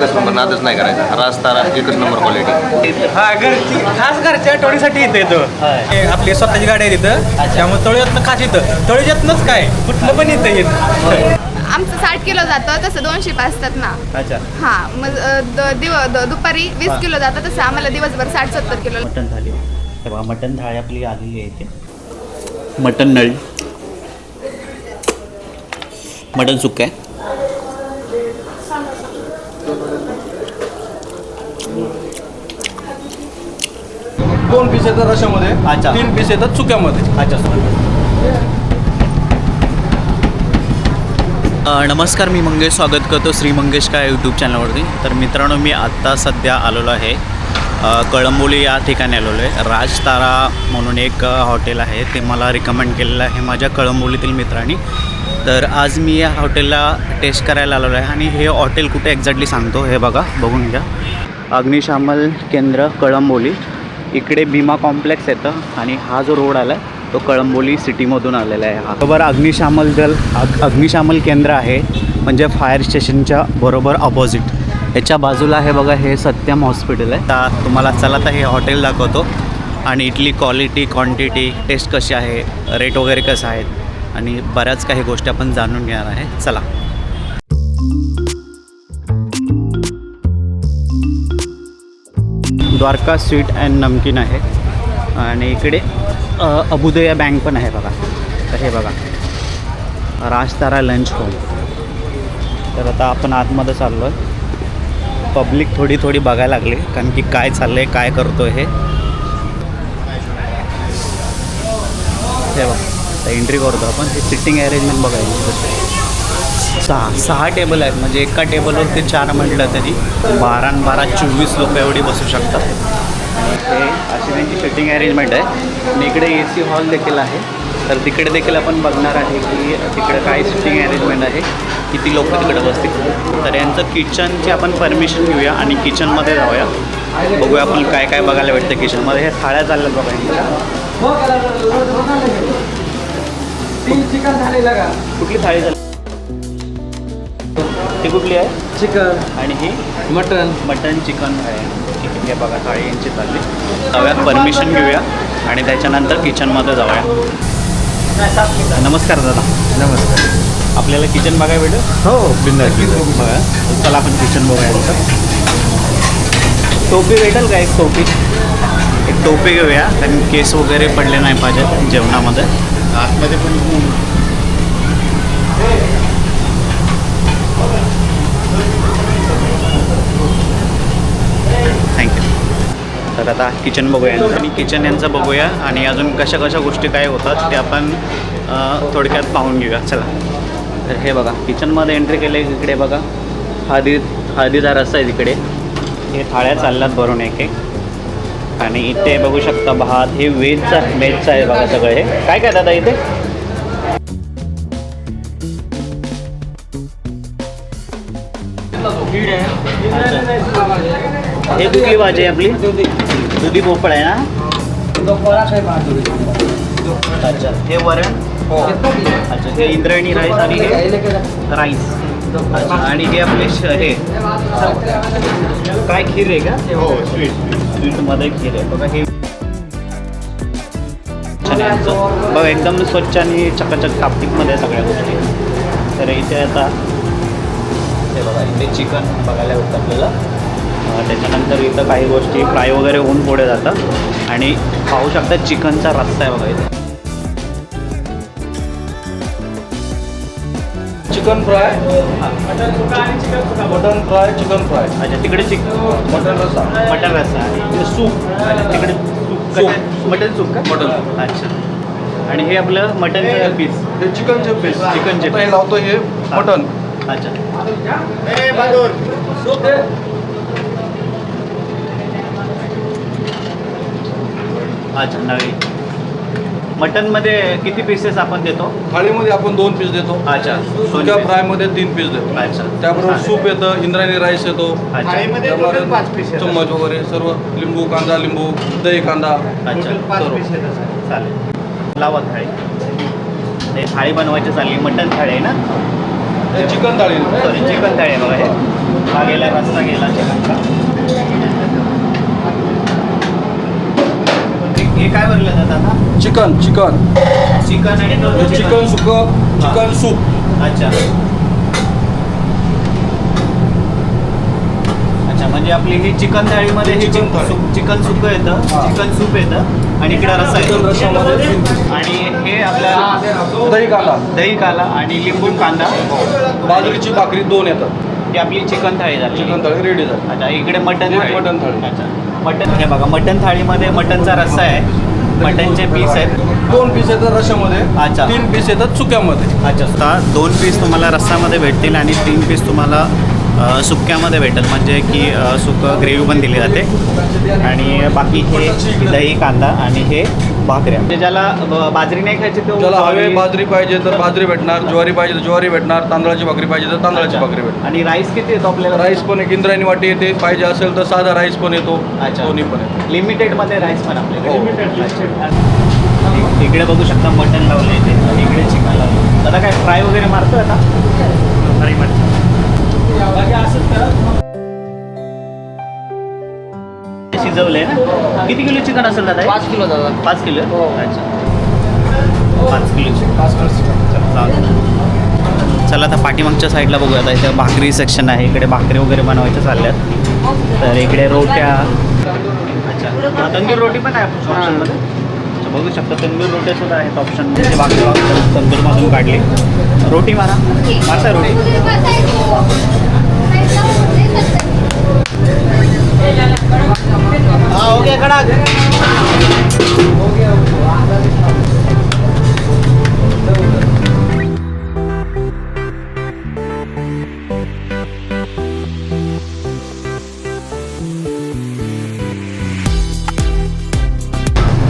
एकच नंबर नादच नाही करायचा. रास तारा एकच नंबर क्वालिटी हा घरची खास घरच्या टोळीसाठी येतं. येतं. हे आपली स्वतःची गाडी आहे तिथं. त्यामुळे तळ्यातनं खास येतं तळ्यातनंच काय? कुठलं पण येतं येतं आमचं साठ किलो जातं तसं दोनशे असतात ना. अच्छा. हा मग द- दिव द- दुपारी वीस किलो जातं तसं आम्हाला दिवसभर साठ सत्तर किलो मटन थाली हे बघा मटन थाळी आपली आलेली आहे इथे. मटन नळी. मटन सुक्क आहे. दोन पीस येतात रशामध्ये अच्छा. तीन पीस येतात चुक्यामध्ये. अच्छा नमस्कार मी मंगेश स्वागत करतो श्री मंगेश काय यूट्यूब चॅनलवरती तर मित्रांनो मी आत्ता सध्या आलेलो आहे कळंबोली या ठिकाणी आलेलो आहे. राज तारा म्हणून एक हॉटेल आहे. ते मला रिकमेंड केलेलं आहे माझ्या कळंबोलीतील मित्रांनी. तर आज मी या हॉटेलला टेस्ट करायला आलेलो आहे आणि हे हॉटेल कुठे एक्झॅक्टली सांगतो हे बघा बघून घ्या. अग्निशामल केंद्र कळंबोली. इकडे भीमा कॉम्प्लेक्स येतं आणि हा जो रोड आला आहे तो कळंबोली सिटीमधून आलेला आहे हा. बरोबर अग्निशामल दल अग अग्निशामल केंद्र आहे म्हणजे फायर स्टेशनच्या बरोबर ऑपोजिट याच्या बाजूला आहे बघा हे सत्यम हॉस्पिटल आहे. आता तुम्हाला चला तर हे हॉटेल दाखवतो. आणि इथली क्वालिटी क्वांटिटी टेस्ट कशी आहे रेट वगैरे कसं आहेत आणि बऱ्याच काही गोष्टी आपण जाणून घेणार आहे. चला. द्वारका स्वीट अँड नमकीन आहे. आणि इकडे अबुदया बँक पण आहे बघा. तर हे बघा. Rajtara lunch home. तर आता आपण आतमध्ये चाललो आहे पब्लिक थोडी थोडी बघायला लागली कारण की काय चाललं आहे काय करतो हे. हे बघा. आता एंट्री करतो आपण. हे सिटिंग अरेंजमेंट बघायची. सहा सहा टेबल आहेत. म्हणजे एका टेबलवरती चार म्हटलं तरी बारा आणि बारा चोवीस लोक एवढी बसू शकतात. हे अशी त्यांची सिटिंग अरेंजमेंट आहे. आणि इकडे ए सी हॉल देखील आहे. तर तिकडे देखील आपण बघणार आहे की तिकडे काय सिटिंग अरेंजमेंट आहे. किती लोक तिकडे बसतील. तर यांचं किचनची आपण परमिशन घेऊया आणि किचनमध्ये जाऊया. बघूया आपण काय काय बघायला भेटतं किचनमध्ये हे थाळ्या चालल्यात बघा यांच्या. कुठली थाळी चालली ती कुठली आहे? चिकन. आणि ही? मटन. मटन चिकन आहे. ठीक आहे बघा थाळी यांची चालली जाऊयात परमिशन घेऊया. आणि त्याच्यानंतर किचनमध्ये जाऊया. नमस्कार दादा. नमस्कार. आपल्याला किचन बघायला भेटेल? हो बिंदास बघा चला आपण किचन बघूया तिथं टोपी भेटेल का एक टोपी? एक टोपी घेऊया. कारण केस वगैरे पडले नाही पाहिजेत जेवणामध्ये. आतमध्ये पण थँक्यू तर आता किचन बघूया. आणि किचन यांचं बघूया आणि अजून कशा कशा गोष्टी काय होतात ते आपण थोडक्यात पाहून घेऊया. चला. तर हे बघा किचनमध्ये एंट्री केले इकडे बघा. हळदी हळदीचा रस्ता आहे तिकडे. हे थाळ्या चालल्यात भरून एक एक. आणि इथे बघू शकता भात हे व्हेजचा व्हेजचं आहे बघा सगळं हे. काय काय दादा इथे? हे कुठली भाजी आहे आपली? दुधी भोपळा आहे ना? अच्छा हे वरण? अच्छा हे इंद्रायणी राईस आणि हे राईस. अच्छा आणि हे आपले हे. काय खीर आहे का? हो स्वीट. स्वीटमध्ये खीर आहे. बघा हे. बघा एकदम स्वच्छ आणि चकाचक कापटिकमध्ये सगळ्या गोष्टी. तर इथे आता हे बघा इथे चिकन बघायला होतं आपल्याला. त्याच्यानंतर इथं काही गोष्टी फ्राय वगैरे होऊन पुढे जातात. आणि पाहू शकता चिकनचा रस्ता आहे बघा इथे. Chicken fry mutton fry chicken fry. अच्छा तिकडे चिक मटन रस्सा. मटन रस्सा आणि सूप. अच्छा तिकडे सूप सूप. मटन सूप का? मटन. अच्छा. आणि हे आपलं मटन पीस हे चिकनचे पीस चिकनचे हे लावतो हे मटन. अच्छा. अच्छा नळी मटनमध्ये किती पीसेस आपण देतो? थाळीमध्ये आपण दोन पीस देतो. अच्छा सुक्या फ्रायमध्ये तीन पीस देतो. अच्छा त्याबरोबर सूप येतं इंद्रायणी राईस येतो. अच्छा. त्यामध्ये चम्मच वगैरे सर्व लिंबू कांदा लिंबू दही कांदा. अच्छा सर्व. चालेल. लावा थाळी. हे थाळी बनवायची चालली. मटन थाळी आहे ना? हे chicken thali. Sorry chicken thali आहे बघा हे. हा गेला रस्ता गेला. चिकनचा हे- काय भरलं जातं आता? Chicken chicken. चिकन आणि चिकन सुक चिकन सूप. अच्छा. अच्छा म्हणजे आपली ही चिकन थाळीमध्ये हे चिकन थाळी. चिकन चिकन सुक येतं हा. चिकन सूप येतं आणि इकडे चिकन येतो आणि हे आपल्या दही कांदा दही काला आणि लिंबू कांदा. बाजरीची भाकरी दोन येतात. ही आपली चिकन थाळी झाली. चिकन थाळी रेडी झाली. अच्छा इकडे मटन मटण थाळी. अच्छा. मटन हे बघा मटन थाळीमध्ये मटनचा रस्सा आहे. मटनचे पीस आहेत. दोन पीस येतात रश्श्यामध्ये. अच्छा. तीन पीस येतात सुक्यामध्ये. अच्छा दोन पीस तुम्हाला रस्सामध्ये भेटतील आणि तीन पीस तुम्हाला सुक्यामध्ये भेटेल म्हणजे की सुकं ग्रेव्ही पण दिली जाते. आणि बाकी हे दही कांदा आणि हे भाकऱ्या. म्हणजे ज्याला बाजरी नाही खायची तो ज्याला हवे बाजरी पाहिजे तर बाजरी भेटणार ज्वारी पाहिजे तर ज्वारी भेटणार तांदळाची भाकरी पाहिजे तर तांदळाची भाकरी भेटणार. आणि राईस किती येतो आपल्याला? राईस पण एक इंद्रायणी वाटी येते पाहिजे असेल तर साधा राईस पण येतो अच्छा. दोन्ही पण येतो लिमिटेडमध्ये राईस पण आपल्याकडे. हो. इकडे बघू शकता मटन लावलं इथे आणि इकडे चिकन लावलं आता काय फ्राय वगैरे मारतो आता? फ्राय मारतो शिजवलंय ना? किती किलो चिकन असेल दादा पाच किलो दादा. पाच किलो? अच्छा. पाच किलो चला आता पाठीमागच्या साईडला बघूया. आता इथे भाकरी सेक्शन आहे. इकडे भाकरी वगैरे बनवायच्या चालल्यात. तर इकडे रोट्या. अच्छा. तंदूर रोटी पण आहे बघू शकता तंदूर रोटे सुद्धा आहेत ऑप्शन म्हणजे बाकी भाकरी तंदूरमधून काढले. रोटी मारा. मारता रोटी? हा ओके कडा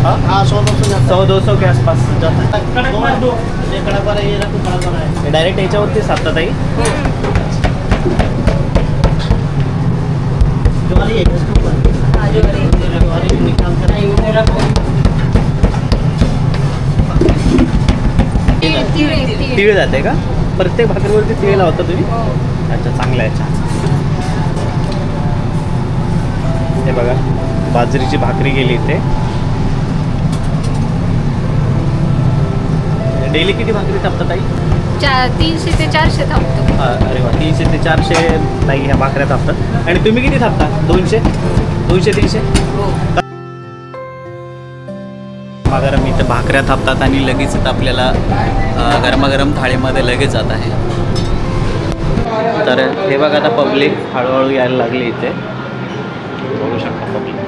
हाँ? सौ दो. सौ सौ दो सौ के आसपास डायरेक्ट याच्यावरती साधतात ताई तीळ जाते का? प्रत्येक भाकरीवरती तीळ लावता तुम्ही? अच्छा चांगलं आहे छान. हे बघा बाजरीची भाकरी गेली इथे. डेली किती भाकरी थांबतात ताई? चार तीनशे ते चारशे थांबतो हा, अरे वा तीनशे ते चारशे ताई ह्या भाकऱ्या थांबतात आणि तुम्ही किती थांबता दोनशे? दोनशे तीनशे? गरम इथं भाकऱ्या थापतात आणि लगेच इथं आपल्याला अ, गरमागरम थाळीमध्ये लगेच जात आहे. तर हे बघा आता पब्लिक हळूहळू यायला लागली इथे. बघू शकता पब्लिक.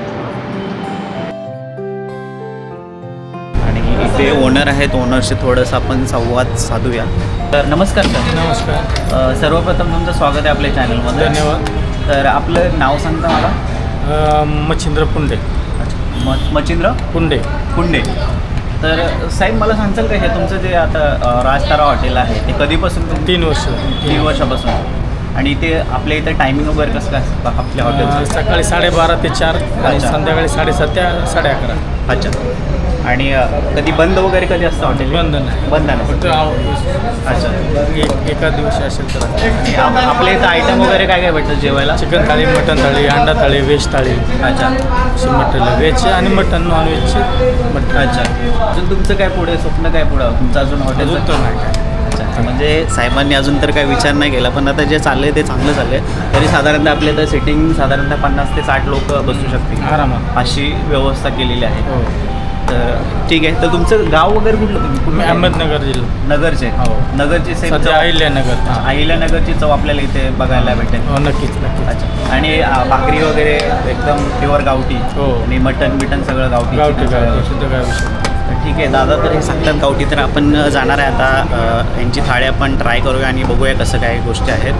इथे ओनर आहेत ओनरशी थोडंसं आपण संवाद साधूया. तर नमस्कार सर. नमस्कार. अ, सर्वप्रथम तुमचं स्वागत आहे आपल्या चॅनलमध्ये धन्यवाद. तर आपलं नाव सांगता मला? अ, मच्छिंद्र पुंडे. म मच्छिंद्र पुंडे. कुंडे तर साहेब मला सांगचाल का हे तुमचं जे आता अ, राजतारा हॉटेल आहे ते कधीपासून तुम तीन वर्ष. तीन वर्षापासून. आणि ते आपल्या इथं टायमिंग वगैरे कसं काय असतं आपल्या अ, हॉटेलचं सकाळी साडेबारा ते चार आणि अच्छा. संध्याकाळी साडेसात ते साडे अकरा अच्छा. आणि कधी बंद वगैरे कधी असतं हॉटेल? बंद नाही. बंद फक्त नाही आव- अच्छा. एक एका दिवशी असेल तर. आपल्या इथं आयटम वगैरे काय काय भेटतं जेवायला? चिकन थाळी मटन थाळी अंडा थाळी व्हेज थाळी. अच्छा. मटन व्हेजचे आणि मटन नॉन व्हेजचे मटन अच्छा. अजून तुमचं काय पुढे स्वप्न काय पुढं? तुमचं अजून हॉटेल तर नाही. काय अच्छा म्हणजे साहेबांनी अजून तर काय विचार नाही केला पण आता जे चाललंय ते चांगलं चाललंय. तरी साधारणतः आपल्या इथं सिटिंग साधारणतः पन्नास ते साठ लोक बसू शकतील. आरामात. अशी व्यवस्था केलेली आहे. हो. तर ठीक आहे. तर तुमचं गाव वगैरे कुठलं तुम्ही? मी कुठलं? अहमदनगर जिल्हा. नगरचे. हो. नगरची सेम सध्या चव- अहिल्यानगर. हा, अहिल्यानगरची चव आपल्याला इथे बघायला भेटेल. हो नक्कीच नक्कीच. अच्छा. आणि आ, भाकरी वगैरे एकदम प्युअर गावठी. हो. आणि मटन बिटन सगळं गावठी. गावठी चिकन गावठी सगळं. शुद्ध गावठी. तर ठीक आहे दादा तर हे सांगतात गावठी. तर आपण जाणार आहे आता अ, यांची थाळी आपण ट्राय करूया आणि बघूया कसं काय गोष्टी आहेत.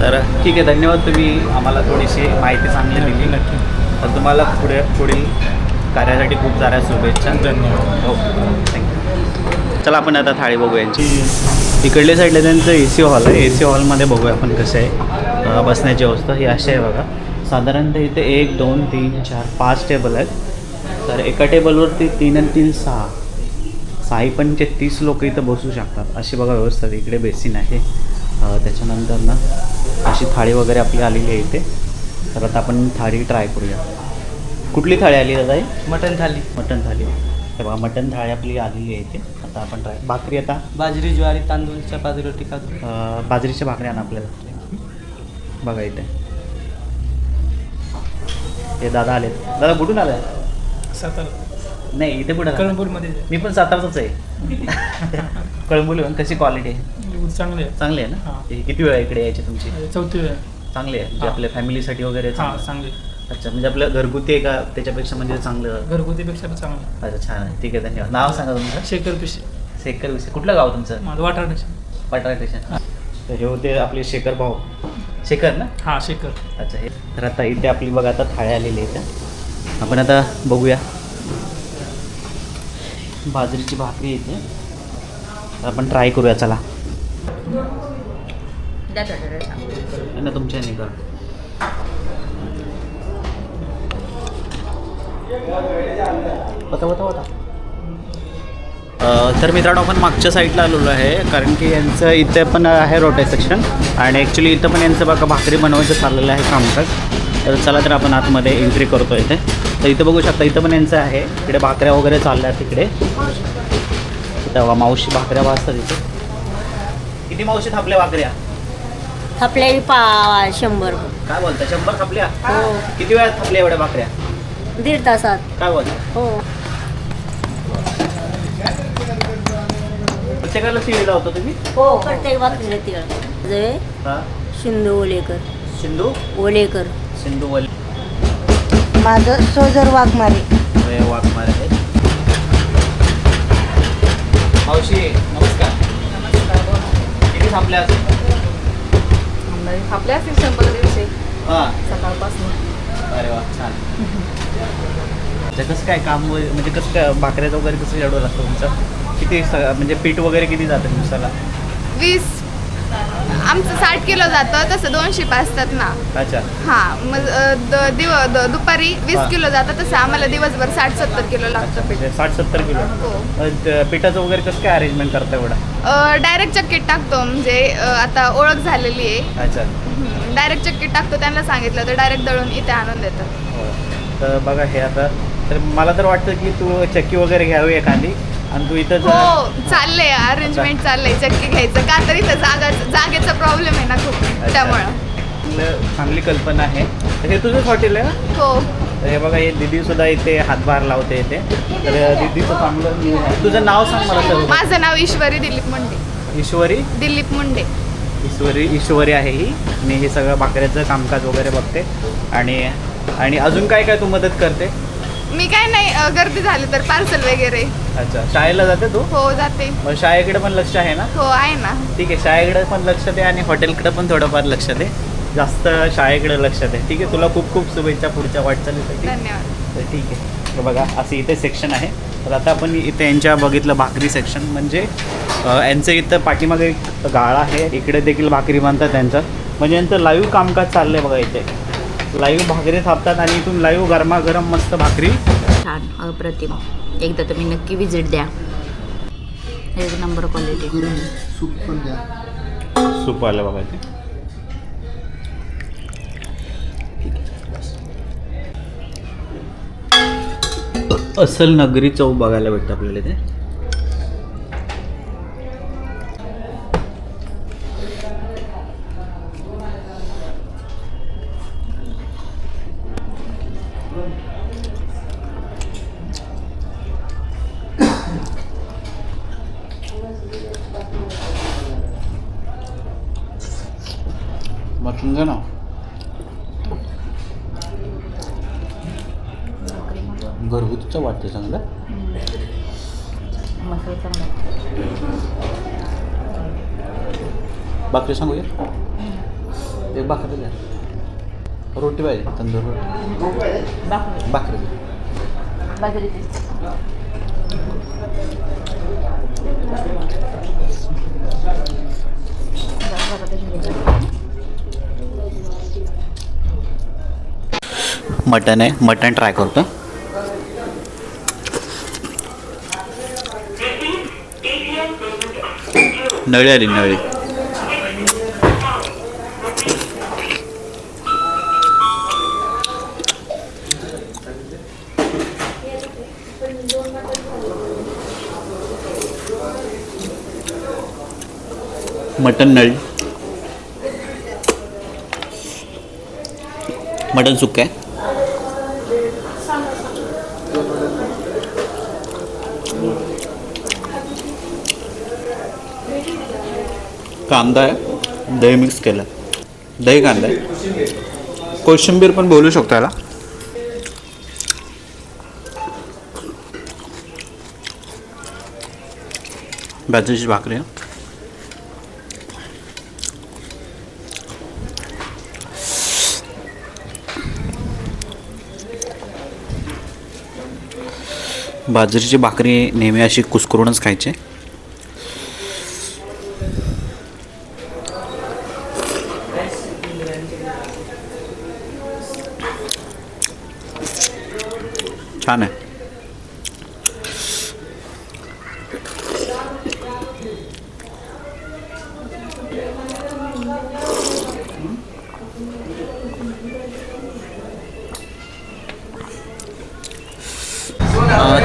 तर ठीक आहे धन्यवाद तुम्ही आम्हाला थोडीशी माहिती चांगली नक्की दिली. नक्की. तर तुम्हाला पुढे पुढील कार्यासाठी खूप साऱ्या शुभेच्छा. धन्यवाद. हो. थँक्यू चला आपण आता थाळी बघूया. इकडल्या साईडला त्यांचं ए सी हॉल आहे. ए सी हॉलमध्ये बघूया आपण कसं आहे. बसण्याची अवस्था ही अशी आहे बघा. साधारणतः इथे एक दोन तीन चार पाच टेबल आहेत. तर एका टेबलवरती तीन आणि तीन सहा. सहाही पंचे तीस लोक इथं बसू शकतात. अशी बघा व्यवस्था आहे. इकडे बेसिन आहे. त्याच्यानंतर ना अशी थाळी वगैरे आपली आलेली आहे इथे. तर आता आपण थाळी ट्राय करूया. कुठली थाळी आली दादा ही? मटन थाली. मटन थाळी हे बघा मटन थाळी आपली आलेली आहे इथे. आता आपण ट्राय भाकरी आता? बाजरी ज्वारी तांदूळ चपाती रोटी अ, बाजरीच्या भाकरी आणा आपल्याला. बघा इथे. हे दादा आले दादा कुठून आलाय? सातारा. नाही इथे कुठं आला? कळंबूरमध्ये. मी पण सातारचाच आहे. कळंबोली कशी क्वालिटी आहे? चांगले आहे. चांगली आहे ना? हां. हे किती वेळ इकडे यायची तुमची? चौथी वेळ. चांगली आहे. म्हणजे हां. आपल्या फॅमिलीसाठी वगैरे हां चांगलं. चांगले अच्छा म्हणजे आपलं घरगुती आहे का? त्याच्यापेक्षा म्हणजे चांगलं घरगुतीपेक्षा पण चांगलं अच्छा छान आहे. ठीक आहे धन्यवाद. नाव सांगा तुमचं? शेखर पिशे शेखर विषय कुठलं गाव तुमचं? माझं वाटाणा पटारा स्टेशन तर हे होते आपले शेखर भाऊ. शेखर ना? हां शेखर. अच्छा हे. तर आता इथे आपली बघा आता थाळ्या आलेली आहे इथं आपण आता बघूया. बाजरीची भाकरी इथे तर आपण ट्राय करूया चला. ना तुमच्या नाही होता होता होता तर मित्रांनो आपण मागच्या साईडला आलेलो आहे कारण की यांचं इथे पण आहे रोटे सेक्शन आणि ॲक्च्युली इथं पण यांचं बघा भाकरी बनवायचं चाललेलं आहे कामकाज. तर चला तर आपण आतमध्ये एंट्री करतो इथे. तर इथं बघू शकता इथं पण यांचं आहे. इकडे भाकऱ्या वगैरे चालल्या आहेत तिकडे. तेव्हा मावशी भाकऱ्या वाजतात इथे. किती मावशी थापल्या भाकऱ्या? आपल्या पा शंभर. काय बोलता शंभर थापल्या? हो. किती वेळात थापल्या एवढ्या भाकऱ्या? दीड तासात. काय बोलता हो. प्रत्येकाला शिळी लावतो तुम्ही? हो प्रत्येक बातमीला तिळ जय हां? शिंदू ओलेकर. सिंधू ओलेकर. सिंधू वल माझं सोजर वाघमारे. वाघमारे. आहेत मावशी नमस्कार. किती थांबल्या आपल्या असतील शंभर दीडशे हां. सकाळपासून. अरे वा छान. म्हणजे कसं काय काम वगैरे म्हणजे कसं काय भाकऱ्याचं वगैरे कसं शेड्यूल असतं तुमचं? किती स- म्हणजे पीठ वगैरे किती जातं दिवसाला? वीस आमचं साठ किलो जातं तसं दोन शिप असतात ना. अच्छा. हां मग अ, द- दिव द- दुपारी वीस हां. किलो जातं तसं आम्हाला दिवसभर साठ सत्तर किलो लागतं पीठ. म्हणजे साठ सत्तर किलो. हो. अ, त- पिठाचं वगैरे कसं काय अरेंजमेंट करता एवढं? डायरेक्ट चक्कीत टाकतो म्हणजे अ, आता ओळख झालेली आहे. अच्छा. डायरेक्ट चक्कीत टाकतो त्यांना सांगितलं तर डायरेक्ट दळून इथे आणून देतात. हो. तर बघा हे आता तर मला तर वाटतं की तू चक्की वगैरे घ्यावी एखादी. आणि तू इथं हो चाललंय अरेंजमेंट चाललंय चक्की घ्यायचं. का तर इथं जागा जागेचा प्रॉब्लेम आहे ना खूप. त्यामुळं. चांगलं- कल्पना आहे. तर हे तुझंच हॉटेल आहे ना? हो. तर हे बघा हे दीदी सुद्धा इथे हातभार लावते इथे. तर दीदीचं चांगलं. तुझं नाव सांग मला सर्व माझं नाव ईश्वरी दिलीप मुंडे. ईश्वरी? दिलीप मुंडे. ईश्वरी ईश्वरी आहे ही. आणि हे सगळं भाकऱ्याचं कामकाज वगैरे बघते. आणि आणि अजून काय काय तू मदत करते? मी काय नाही अ, गर्दी झाली तर पार्सल वगैरे. अच्छा शाळेला जाते तू? हो जाते. मग शाळेकडे पण लक्ष आहे ना? हो आहे ना. ठीक आहे शाळेकडे पण लक्ष दे आणि हॉटेलकडे पण थोडंफार लक्ष दे. जास्त शाळेकडे लक्ष दे. ठीक आहे तुला खूप खूप शुभेच्छा पुढच्या वाटचालीसाठी. धन्यवाद. तर ठीक आहे. तर बघा असे इथे सेक्शन आहे. तर आता आपण इथे यांच्या बघितलं भाकरी सेक्शन म्हणजे अ, यांचं इथं पाठीमागे एक गाळा आहे. इकडे देखील भाकरी बांधतात त्यांचं. म्हणजे यांचं लाईव्ह कामकाज चाललं आहे बघा इथे. लाईव्ह भाकरी थापतात आणि इथून लाईव्ह गरमागरम मस्त भाकरी छान अप्रतिम. एकदा तुम्ही नक्की विजिट द्या. एक नंबर क्वालिटी सूप आलं बघा असल नगरी चव बघायला भेटतं आपल्याला इथे. घरगुतीचं वाटतं चांगलं? मसाला चांगला भाकरी सांगूया? एक भाकरी द्या रोटी पाहिजे तंदूर रोटी. बाकरी भाकरी. मटन आहे मटन ट्राय करतो. 널려리널리 मटन नळी मटन सुक्का आहे कांदा आहे दही मिक्स केलं. दही कांदा आहे. कोशिंबीर पण बोलू शकतो याला. बाजरीची भाकरी आहे. बाजरीची भाकरी नेहमी अशी कुस्करूनच खायची. छान आहे.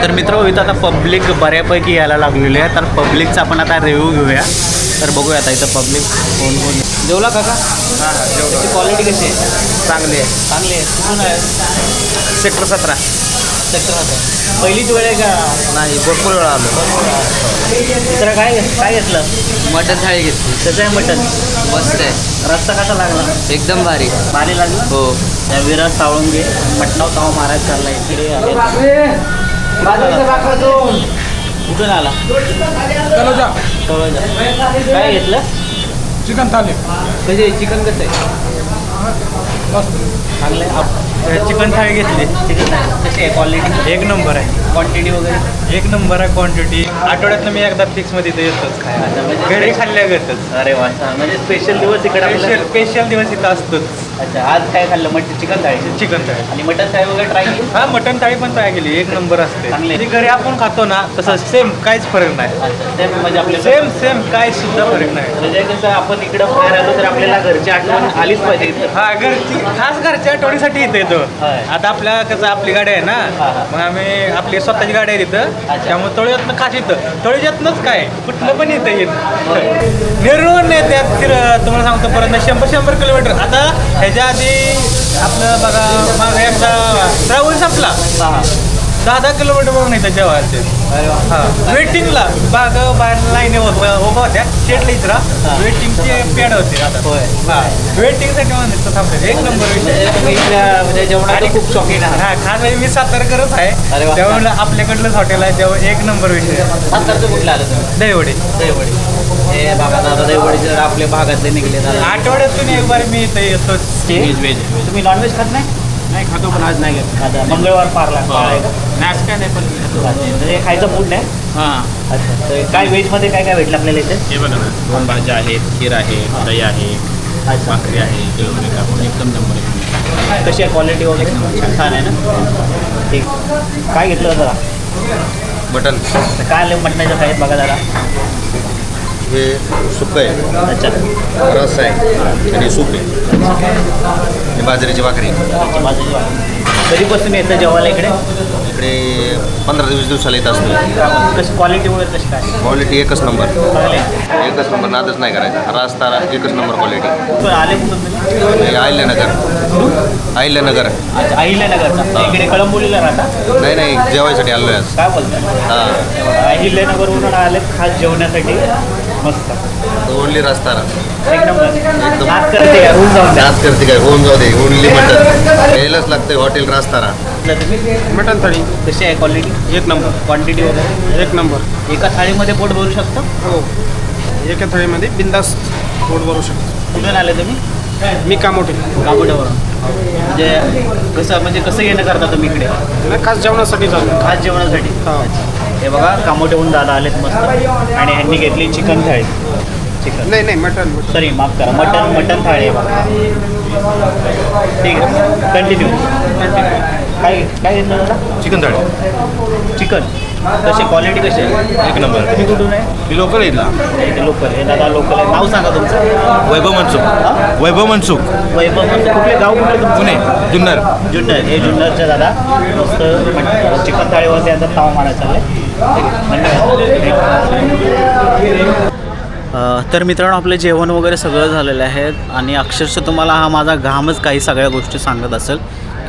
तर मित्र इथं आता पब्लिक बऱ्यापैकी यायला लागलेली आहे. तर पब्लिकचा आपण आता रिव्ह्यू घेऊया. तर बघूया आता इथं पब्लिक कोण कोण जेवला काका हां हां क्वालिटी कशी आहे? चांगली आहे. चांगली आहे. कुठून आहे? सेक्टर सतरा. सतरा पहिलीच वेळ आहे का? नाही भरपूर वेळा आलो. दुसरं काय काय घेतलं? मटन थाळी घेतली. कसं आहे मटन? मस्त आहे. रस्ता कसा लागला? एकदम भारी भारी लागला? हो. त्या विराज सावळंगे मटणाव ताव महाराज चालला इकडे कुठून आला. काय घेतलं? चिकन थाली. कसे चिकन कसं आहे? चांगलं आहे. चिकन थाळी घेतली. चिकन कशी आहे? क्वालिटी एक नंबर आहे. क्वांटिटी वगैरे? एक नंबर आहे क्वांटिटी आठवड्यातनं मी एकदा फिक्समध्ये इथं येतोच अच्छा, खायला म्हणजे- घरी खाल्ल्या घेतच अरे वा छान. म्हणजे स्पेशल दिवस इकडे स्पेशल आपल्याला स्पेशल दिवस इथं असतोच. अच्छा आज काय खाल्लं? Mutton chicken thali. Chicken thali. आणि मटन थाळी वगैरे ट्राय केली? हा मटन थाळी पण तयार केली. एक नंबर असते. चांगली. आहे. जी घरी आपण खातो ना तसं सेम काहीच फरक नाही. अच्छा सेम म्हणजे आपल्या सेम सेम काय सुद्धा फरक नाही. म्हणजे कसं आपण इकडं बाहेर आलो तर आपल्याला घरची आठवण आलीच पाहिजे इथं. हा घरची खास घरच्या आठवडीसाठी इथं येतो. होय. आता आपल्या कसं आपली गाडी आहे ना हा, हा. मग आम्ही आपली स्वतःची गाडी आहे तिथं. त्यामुळे तळ्यातनं खास येतं तळ्यातनंच काय? कुठलं पण येतं. येत निर्णय येतात फिर तुम्हाला सांगतो परत शंभर शंभर किलोमीटर. आता ह्याच्या आधी आपलं बघा मागे एकदा हां हां. दहा दहा किलोमीटर बघून येतं जेवायचे हा वेटिंगला बाग बाहेर लाईन होत उभा होत्या. शेटला इचरा हा. वेटिंगचे पॅड होते आता होय. हा. वेटिंगसाठी म्हणत थांबते एक नंबर म्हणजे विषय तुम्ही इथल्या म्हणजे जेवणाचे खूप आहात हा खास मी सातारकरच आहे. त्यामुळे आपल्याकडलंच हॉटेल आहे तेव्हा एक नंबर विषय सातारचं कुठलं आलं तुम्ही? दहीवडी. दहीवडी. हे बाबा दादा दहीवडी जर आपल्या भागातले निघले दादा आठवड्यातून एक बार मी इथे व्हेज तुम्ही नॉनव्हेज खात नाही? नाही खातो पण आज नाही घेत. आता मंगळवार पारला. आहे का? आज काय नाही पण म्हणजे खायचं फूड नाही? हां. अच्छा तर काय व्हेजमध्ये काय काय भेटलं आपल्याला इथे? हे बघा ना दोन भाज्या आहेत खीर आहे दही आहे अच्छा. भाकरी आहे जेवण एकदम नंबर आहे कशी आहे क्वालिटी वगैरे? छान. आहे ना? ठीक. काय घेतलं जरा मटन तर काय आलं मटणाच्या थाळीत बघा जरा. हे सुक्क आहे. अच्छा. रस आहे आणि सूप आहे. आणि बाजरीची भाकरी. कधीपासून येतं जेवायला इकडे? इकडे पंधरा ते वीस दिवसाला येत असतो. कशी क्वालिटी वगैरे कशी काय? क्वालिटी एकच नंबर आहे? एकच नंबर नादच नाही करायचा. रस्ता एकच नंबर क्वालिटी आले कुठून अहिल्यानगर. अहिल्यानगर. अच्छा अहिल्यानगरचा. इकडे कळंबोलीला राहता? नाही नाही जेवायसाठी आलो आज. काय बोलताय? हां. अहिल्यानगरवरून आले खास जेवण्यासाठी. मस्त. ओनली रस्ता एक नंबर नाच करते? होऊन जाऊन द्या. करते काय? होऊन जाऊ दे. Only mutton. यायलाच लागतंय हॉटेल रास्तारा म्हटलं तुम्ही? मटन थाळी. कशी आहे क्वालिटी एक नंबर. क्वांटिटी वगैरे? एक नंबर. एका थाळीमध्ये पोट भरू शकतं? हो. एका थाळीमध्ये बिंदास्त पोट भरू शकतो. कुठून आले तुम्ही? मी कामोठे काबोड्यावरून म्हणजे कसं म्हणजे कसं येणं करता तुम्ही इकडे? नाही खास जेवणासाठी चालू खास जेवणासाठी? हा. हे बघा कामोठ्याहून दादा आलेत मस्त. आणि ह्यांनी घेतली चिकन थाळी. चिकन. नाही नाही मटन सॉरी माफ करा मटन मटन थाळी आहे बघा. ठीक आहे कंटिन्यू काय काय घेतलं दादा? चिकन थाळी. चिकन. कशी क्वालिटी कशी आहे? एक नंबर. तुम्ही कुठून आहे? मी लोकल येईल इथे लोकल हे दादा लोकल आहे. नाव सांगा तुमचं. वैभव मनसुख. हा? वैभव मनसुख. वैभव म्हणजे कुठले गाव कुठले तुमचं? पुणे जुन्नर. जुन्नर. हे जुन्नरचे दादा. मस्त मट- चिकन थाळीवरती आता ताव मारायला चाललंय. ठीक आहे तर मित्रांनो आपलं जेवण वगैरे सगळं झालेलं आहे आणि अक्षरशः तुम्हाला हा माझा घामच काही सगळ्या गोष्टी सांगत असेल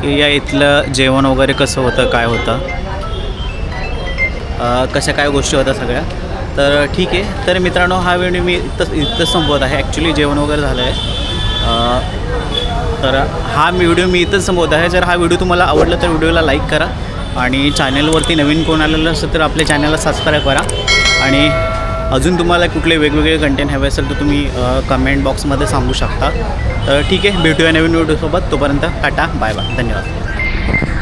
की या इथलं जेवण वगैरे कसं होतं काय होतं. कशा काय गोष्टी होत्या सगळ्या. तर ठीक आहे. तर मित्रांनो हा व्हिडिओ मी इथं इथं संपवत आहे. ॲक्च्युली जेवण वगैरे झालं आहे तर हा व्हिडिओ मी इथंच संपवत आहे. जर हा व्हिडिओ तुम्हाला आवडला तर व्हिडिओला लाईक करा. आणि चॅनलवरती नवीन कोण आलेलं असेल तर आपल्या चॅनलला सबस्क्राईब करा. आणि अजून तुम्हाला कुठले वेगवेगळे कंटेंट हवे असेल तर तुम्ही कमेंट बॉक्समध्ये सांगू शकता. तर ठीक आहे भेटूया नवीन व्हिडिओसोबत तोपर्यंत टाटा बाय बाय धन्यवाद.